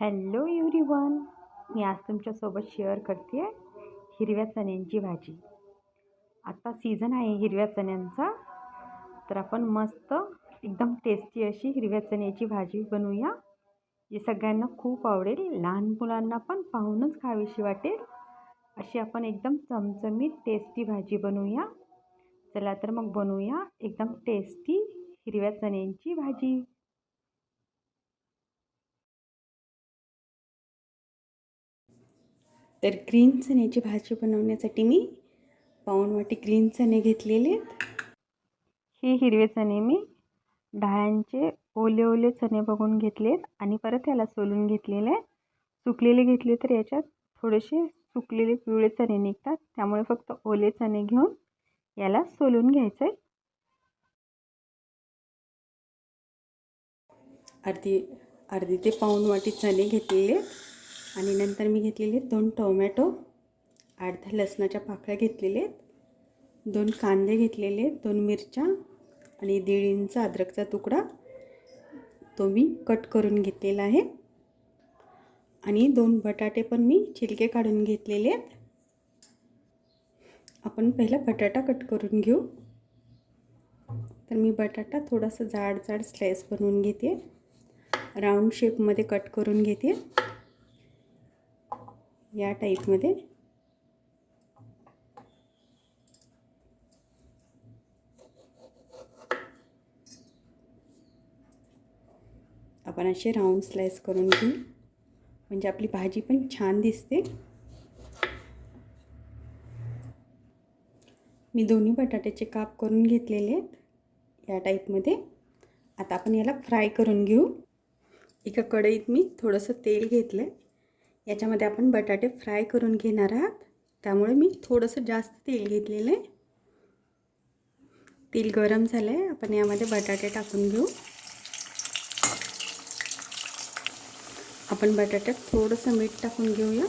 Hello one मी आज तुमच्यासोबत share करते आहे हिरव्या चण्यांची भाजी. आता सीझन आहे हिरव्या चण्यांचा तर आपण मस्त एकदम टेस्टी अशी हिरव्या चण्याची भाजी बनवूया जी सगळ्यांना खूप आवडेल लहान मुलांना पण पाहूनच खावीशी वाटेल. अशी आपण एकदम चमचमीत टेस्टी भाजी बनवूया. चला तर मग बनवूया एकदम टेस्टी हिरव्या चण्यांची भाजी. तर ग्रीन चण्याची भाजी बनवण्यासाठी मी पाऊण वाटी ग्रीन चणे घेतलेले हे हिरवे चणे मी डाळ्यांचे ओले ओले चणे बघून घेतलेत आणि परत याला सोलून घेतलेले आहे सुकलेले घेतले तर याच्यात थोडेसे सुकलेले पिवळे चणे निघतात. त्यामुळे फक्त ओले चणे घेऊन याला सोलून घ्यायचं आहे. अर्धी अर्धी ते पाऊण वाटी चणे घेतलेले आणि नंतर मी घेतलेले दोन टोमॅटो अर्ध्या लसणाच्या पाकळ्या घेतलेले आहेत दोन कांदे घेतलेले दोन मिरच्या आणि दीड इंच अद्रकचा तुकडा तो मी कट करून घेतलेला आहे. आणि दोन बटाटे पण मी छिलके काढून घेतलेले आहेत. आपण पहिला बटाटा कट करून घेऊ. तर मी बटाटा थोडासा जाड जाड स्लाइस बनवून घेते. राऊंड शेपमध्ये कट करून घेते. या टाईपमध्ये आपण असे राऊंड स्लाइस करून घेऊ. म्हणजे आपली भाजी पण छान दिसते. मी दोन्ही बटाट्याचे काप करून घेतलेले आहेत या टाईपमध्ये आता आपण याला फ्राय करून घेऊ. एका कढईत मी थोडंसं तेल घेतलं आहे याच्यामध्ये आपण बटाटे फ्राय करून घेणार आहात. त्यामुळे मी थोडंसं जास्त तेल घेतलेलं आहे. तेल गरम झालं आहे आपण यामध्ये बटाटे टाकून घेऊ. आपण बटाट्यात थोडंसं मीठ टाकून घेऊया.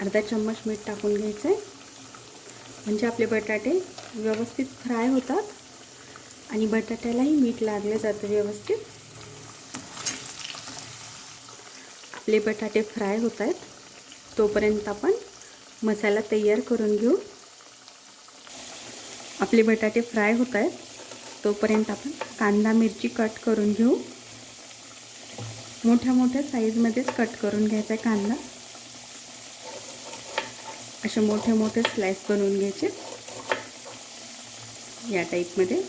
अर्धा चम्मच मीठ टाकून घ्यायचं आहे म्हणजे आपले बटाटे व्यवस्थित फ्राय होतात. आणि बटाट्यालाही मीठ लागलं जातं व्यवस्थित. आपले बटाटे फ्राय होत आहेत तोपर्यंत आपण मसाला तयार करून घेऊ. आपले बटाटे फ्राय होत आहेत तोपर्यंत आपण कांदा मिरची कट करून घेऊ. मोठ्या मोठ्या साईजमध्येच कट करून घ्यायचा आहे कांदा. असे मोठे मोठे स्लाइस बनवून घ्यायचे. या टाईपमध्ये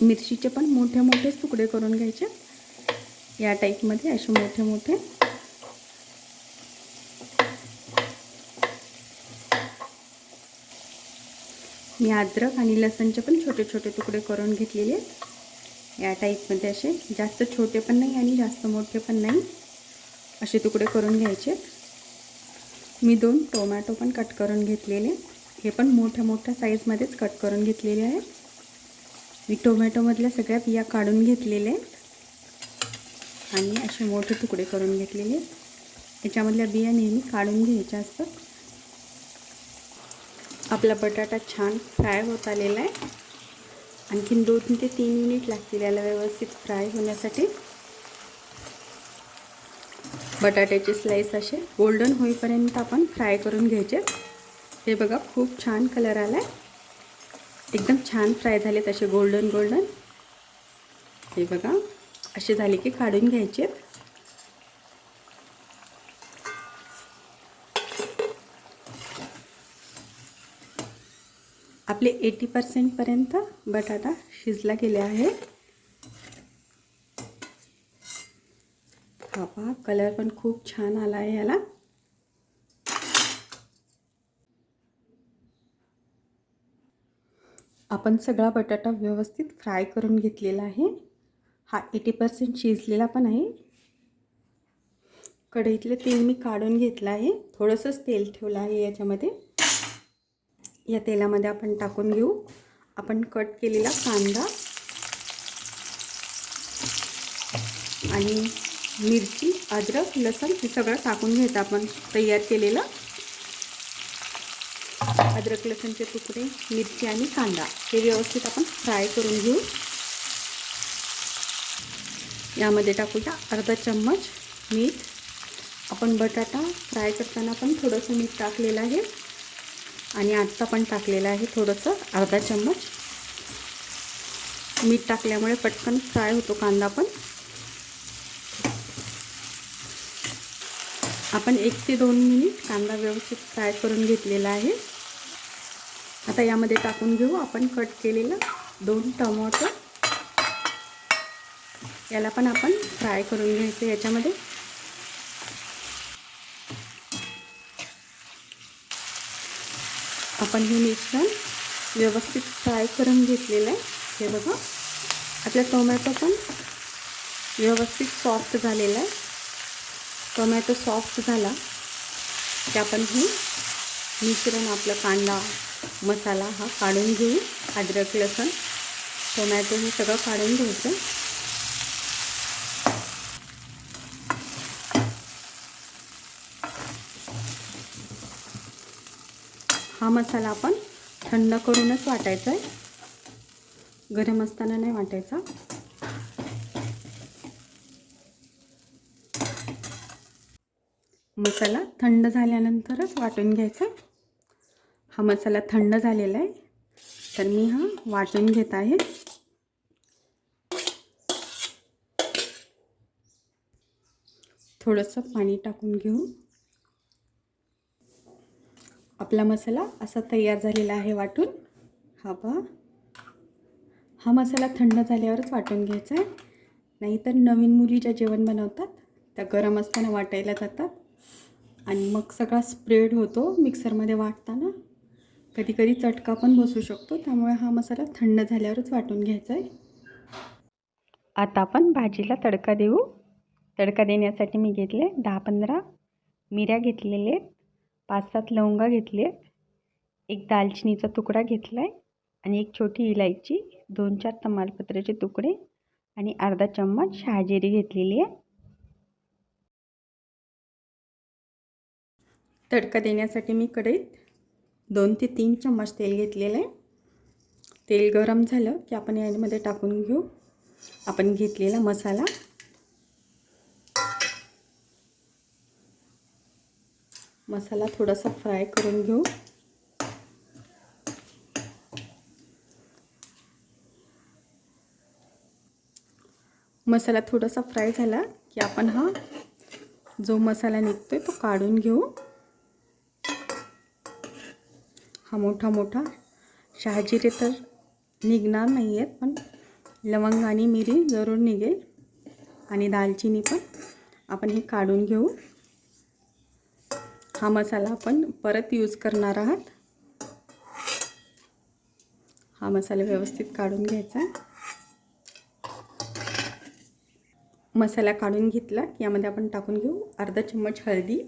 मिरचीचे पण मोठे मोठेच तुकडे करून घ्यायचे. या टाईपमध्ये असे मोठे मोठे. मी अद्रक आणि लसणचे पण छोटे छोटे तुकडे करून घेतलेले आहेत. या टाईपमध्ये असे जास्त छोटे पण नाही आणि जास्त मोठे पण नाही असे तुकडे करून घ्यायचे. मी दोन टोमॅटो पण कट करून घेतलेले. हे पण मोठ्या मोठ्या साईजमध्येच कट करून घेतलेले आहेत मी टोमॅटोमधल्या सगळ्या बिया काढून घेतलेल्या आहेत आणि असे मोठे तुकडे करून घेतलेले. आहेत याच्यामधल्या बिया नेहमी काढून घ्यायच्या असतात. आपला बटाटा छान फ्राय होत आलेला आहे. आणखीन दोन ते तीन मिनिट लागतील याला व्यवस्थित फ्राय होण्यासाठी. बटाट्याचे स्लाईस असे गोल्डन होईपर्यंत आपण फ्राय करून घ्यायचे. हे बघा खूप छान कलर आला आहे एकदम छान फ्राय झाले तसे गोल्डन गोल्डन. हे बघा असे झाले की काढून घ्यायचे. आपले एटी पर्सेंटपर्यंत बटाटा शिजला गेले आहे. हा पहा कलर पण खूप छान आला आहे याला. आपण सगळा बटाटा व्यवस्थित फ्राय करून घेतलेला आहे. हा एटी पर्सेंट शिजलेला पण आहे. कढईतलं तेल मी काढून घेतलं आहे. थोडंसंच तेल ठेवलं आहे याच्यामध्ये. या तेलामध्ये आपण टाकून घेऊ. आपण कट केलेला कांदा आणि मिरची अद्रक लसण हे सगळं टाकून घ्यायचं आपण तयार केलेलं. अद्रक लसणचे तुकडे मिरची आणि कांदा. हे व्यवस्थित आपण फ्राय करून घेऊ. यामध्ये टाकूया अर्धा चम्मच मीठ. आपण बटाटा फ्राय करताना पण थोडंसं मीठ टाकलेलं आहे. आणि आत्ता पण टाकलेलं आहे थोडंसं अर्धा चम्मच. मीठ टाकल्यामुळे पटकन फ्राय होतो कांदा पण. आपण एक ते दोन मिनिट कांदा व्यवस्थित फ्राय करून घेतलेला आहे. आता यामध्ये टाकून घेऊ. आपण कट केलेलं दोन टमाटर. याला पण आपण फ्राय करून घ्यायचं याच्यामध्ये. आपण हे मिश्रण व्यवस्थित फ्राय करून घेतलेलं आहे. हे बघा. आपला टोमॅटो पण व्यवस्थित सॉफ्ट झालेला आहे. टोमॅटो सॉफ्ट झाला. की आपण हे मिश्रण आपलं कांदा मसाला हा काढून घेऊ. अद्रक लसूण टोमॅटो हे सगळं काढून घ्यायचं. हा मसाला आपण थंड करूनच वाटायचा आहे गरम असताना नाही वाटायचा. मसाला थंड झाल्यानंतरच वाटून घ्यायचा. हा मसाला थंड झालेला आहे. तर मी हा वाटून घेत आहे. थोडंसं पाणी टाकून घेऊ. आपला मसाला असा तयार झालेला आहे वाटून. हा पहा. हा मसाला थंड झाल्यावरच वाटून घ्यायचा आहे. नाहीतर नवीन मुली ज्या जेवण बनवतात त्या गरम असताना वाटायला जातात. आणि मग सगळा स्प्रेड होतो मिक्सरमध्ये वाटताना. कधी कधी चटका पण बसू शकतो. त्यामुळे हा मसाला थंड झाल्यावरच वाटून घ्यायचा आहे. आता आपण भाजीला तडका देऊ. तडका देण्यासाठी मी घेतले दहा पंधरा मिऱ्या घेतलेले आहेत. पाच सात लवंगा घेतले एक दालचिनीचा तुकडा घेतला आहे आणि एक छोटी इलायची दोन चार तमालपत्राचे तुकडे आणि अर्धा चम्मच शहाजिरी घेतलेली आहे. तडका देण्यासाठी मी कढईत दोन ते तीन चम्मच तेल घेतलेलं आहे. तेल गरम झालं की आपण यामध्ये टाकून घेऊ. आपण घेतलेला मसाला. मसाला थोडासा फ्राय करून घेऊ. मसाला थोडासा फ्राय झाला की आपण हा जो मसाला निघतो तो काढून घेऊ. हा मोठा मोठा. शहाजिरे तर निघणार नाही आहेत पण लवंग आणि मिरी जरूर निघेल. आणि दालचिनी पण आपण हे काढून घेऊ. हा मसाला आपण परत यूज करणार आहात. हा मसाला व्यवस्थित काढून घ्यायचा. मसाला काढून घेतला की यामध्ये आपण टाकून घेऊ अर्धा चम्मच हळदी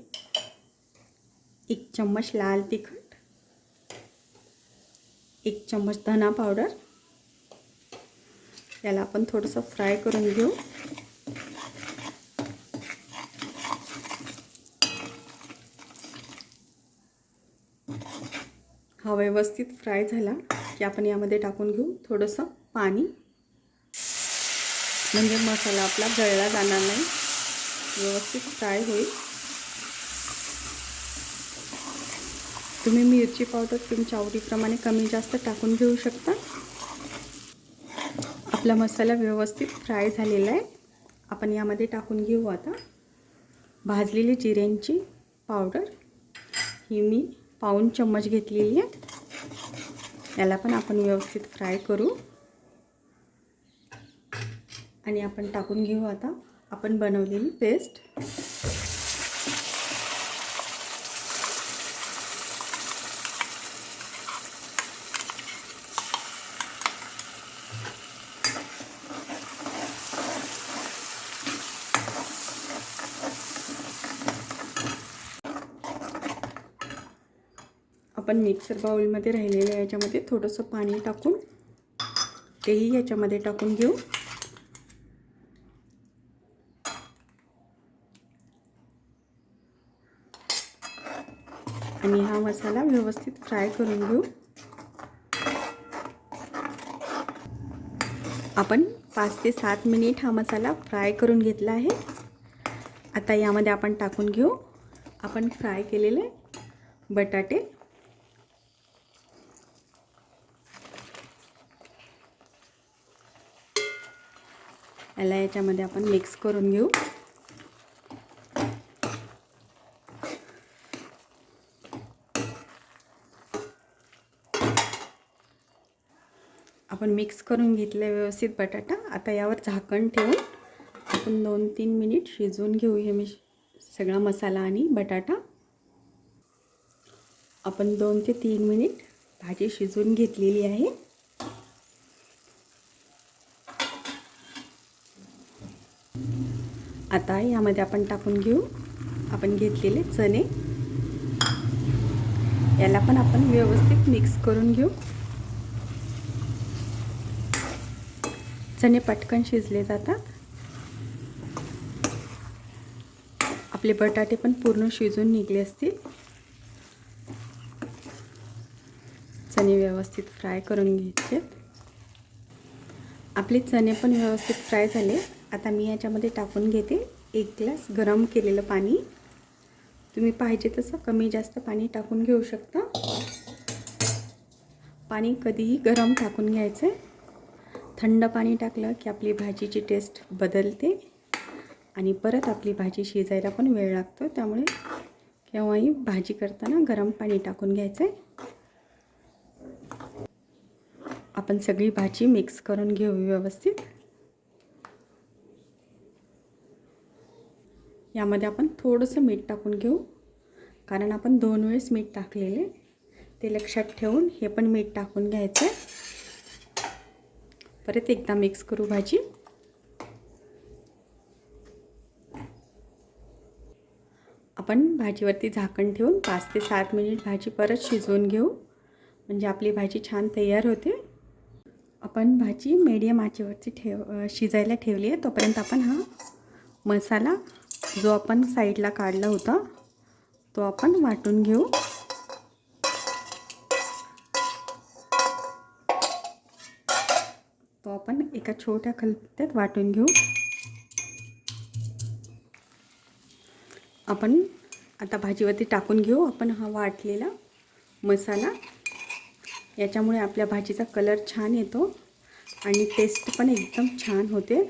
एक चम्मच लाल तिखट एक चम्मच धना पावडर. याला आपण थोडंसं फ्राय करून घेऊ. हा व्यवस्थित फ्राय झाला की आपण यामध्ये टाकून घेऊ थोडंसं पाणी. म्हणजे मसाला आपला जळला जाणार नाही. व्यवस्थित फ्राय होईल. तुम्ही मिरची पावडर तुमच्या आवडीप्रमाणे कमी जास्त टाकून घेऊ शकता. आपला मसाला व्यवस्थित फ्राय झालेला आहे. आपण यामध्ये टाकून घेऊ आता. भाजलेली जिऱ्यांची पावडर ही मी पाऊन चम्मच घेतलेली आहे. याला पण आपण व्यवस्थित फ्राय करू. आणि आपण टाकून घेऊ आता. आपण बनवलेली पेस्ट. आपण मिक्सर बाउलमध्ये राहिलेलं याच्यामध्ये थोडंसं पाणी टाकून तेही याच्यामध्ये टाकून घेऊ. आणि हा मसाला व्यवस्थित फ्राय करून घेऊ. आपण पाच ते सात मिनिट हा मसाला फ्राय करून घेतला आहे. आता यामध्ये आपण टाकून घेऊ. आपण फ्राय केलेले बटाटे याला याच्यामध्ये आपण मिक्स करून घेऊ. आपण मिक्स करून घेतलं व्यवस्थित बटाटा. आता यावर झाकण ठेवून आपण दोन तीन मिनिट शिजवून घेऊ हे मी सगळा मसाला आणि बटाटा. आपण दोन ते तीन मिनिट भाजी शिजवून घेतलेली आहे. आता यामध्ये आपण टाकून घेऊ. आपण घेतलेले चणे. याला पण आपण व्यवस्थित मिक्स करून घेऊ. चणे पटकन शिजले जातात. आपले बटाटे पण पूर्ण शिजून निघले असतील. चणे व्यवस्थित फ्राय करून घ्यायचे. आपले चणे पण व्यवस्थित फ्राय झाले. आता मी याच्यामध्ये टाकून घेते. एक ग्लास गरम केलेलं पाणी. तुम्ही पाहिजे तसं कमी जास्त पाणी टाकून घेऊ शकता. पाणी कधीही गरम टाकून घ्यायचं आहे. थंड पाणी टाकलं की आपली भाजीची टेस्ट बदलते. आणि परत आपली भाजी शिजायला पण वेळ लागतो. त्यामुळे केव्हाही भाजी करताना गरम पाणी टाकून घ्यायचं आहे. आपण सगळी भाजी मिक्स करून घेऊ व्यवस्थित. यामध्ये आपण थोडंसं मीठ टाकून घेऊ. कारण आपण दोन वेळेस मीठ टाकलेले. ते लक्षात ठेवून हे पण मीठ टाकून घ्यायचं आहे. परत एकदा मिक्स करू भाजी. आपण भाजीवरती झाकण ठेवून पाच ते सात मिनिट भाजी परत शिजवून घेऊ. म्हणजे आपली भाजी छान तयार होते. आपण भाजी मीडियम आचेवरती ठेव शिजायला ठेवली आहे. तोपर्यंत आपण हा मसाला जो आपण साईडला काढला होता तो आपण वाटून घेऊ. तो आपण एका छोट्या खलबत्त्यात वाटून घेऊ. आपण आता भाजीवरती टाकून घेऊ. आपण हा वाटलेला मसाला. याच्यामुळे आपल्या भाजीचा कलर छान येतो आणि टेस्ट पण एकदम छान होते.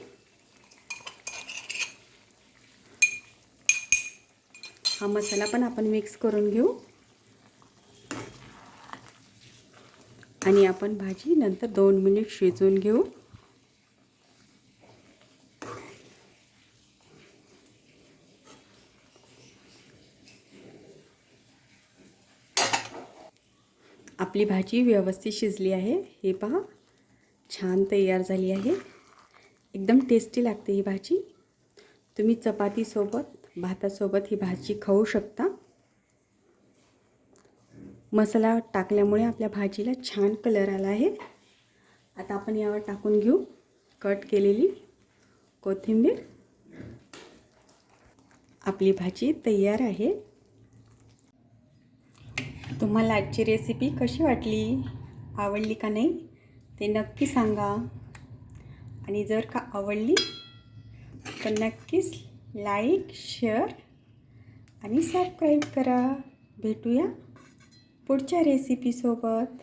हा मसाला पण आपण मिक्स करून घेऊ. आणि आपण भाजी नंतर दोन मिनिट शिजवून घेऊ. आपली भाजी व्यवस्थित शिजली आहे. हे पहा छान तयार झाली आहे. एकदम टेस्टी लागते ही भाजी. तुम्ही चपातीसोबत भातासोबत ही भाजी खाऊ शकता. मसाला टाकल्यामुळे आपल्या भाजीला छान कलर आला आहे. आता आपण यावर टाकून घेऊ. कट केलेली कोथिंबीर. आपली भाजी तयार आहे. तुम्हाला आजची रेसिपी कशी वाटली? आवडली का नाही? ते नक्की सांगा. आणि जर का आवडली तर नक्कीच लाईक शेअर आणि सबस्क्राईब करा. भेटूया पुढच्या रेसिपीसोबत